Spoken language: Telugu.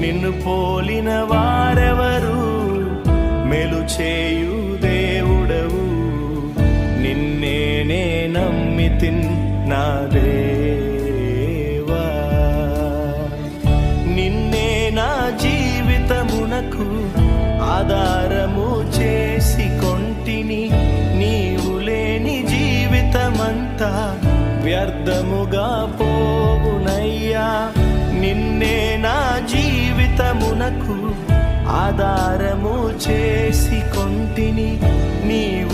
నిన్ను పోలిన వారెవరు? మెలు చేయు దేవుడవు. నిన్నేనే నమ్మితిన్ నా దేవా. నిన్నే నా జీవితమునకు ఆధారము చేసి కొంటిని నీవు లేని జీవితమంతా వ్యర్థముగా పో జీవితమునకు ఆధారము చేసి కొంటిని నీవు